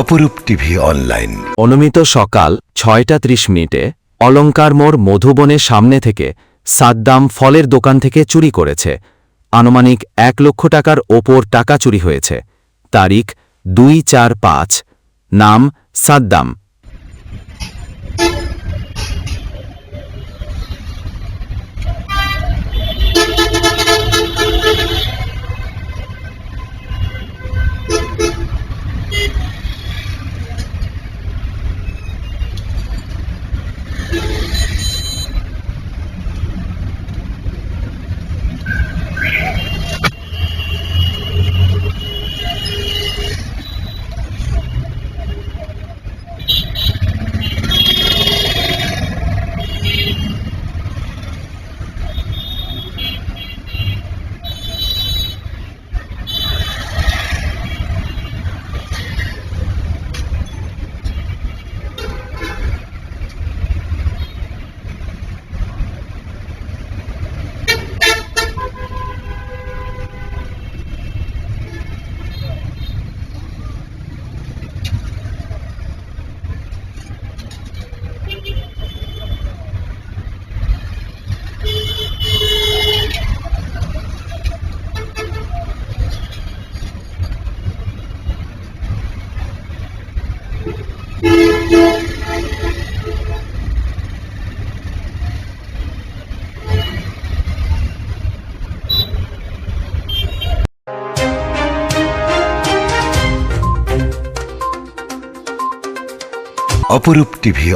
অপরূপ TV online. অনুমিত সকাল ছয়টা ত্রিশ মিনিটে অলঙ্কার মোড় মধুবনের সামনে থেকে সাদ্দাম ফলের দোকান থেকে চুরি করেছে। আনুমানিক এক লক্ষ টাকার ওপর টাকা চুরি হয়েছে। তারিখ দুই চার পাঁচ। নাম সাদ্দাম। অপরূপ টিভি